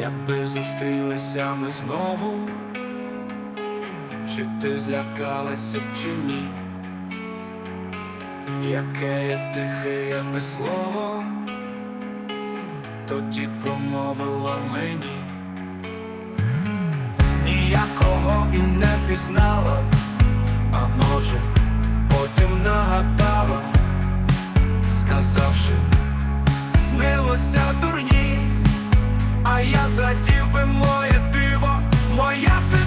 Якби зустрілися ми знову, чи ти злякалася чи ні? Яке я тихе, я слово, тоді промовила мені, ніякого і не пізнала, а може, потім нагадала, я зрадів би моє диво, моя фітоле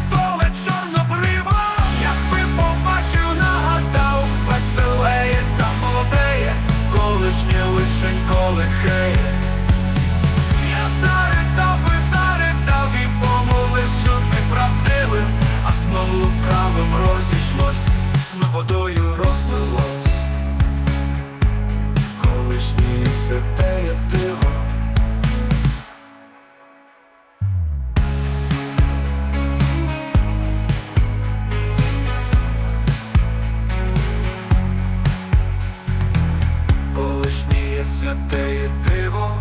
святе диво.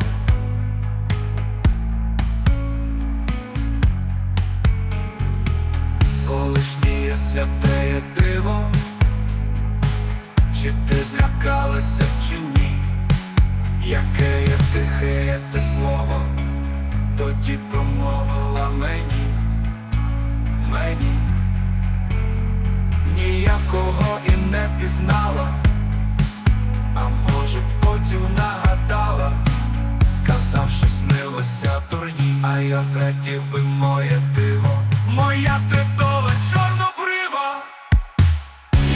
Колишнє святе диво, чи ти злякалася, чи ні? Яке я тихе є те слово, тоді промовила мені, мені ніякого і не пізнала. А може потім я зрадів би моє диво, моя тидола чорна брива,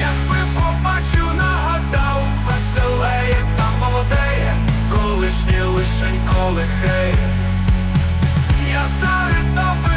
як би побачив, нагадав, веселеє та молодеє, колишнє лишень колихеє, я заридав би.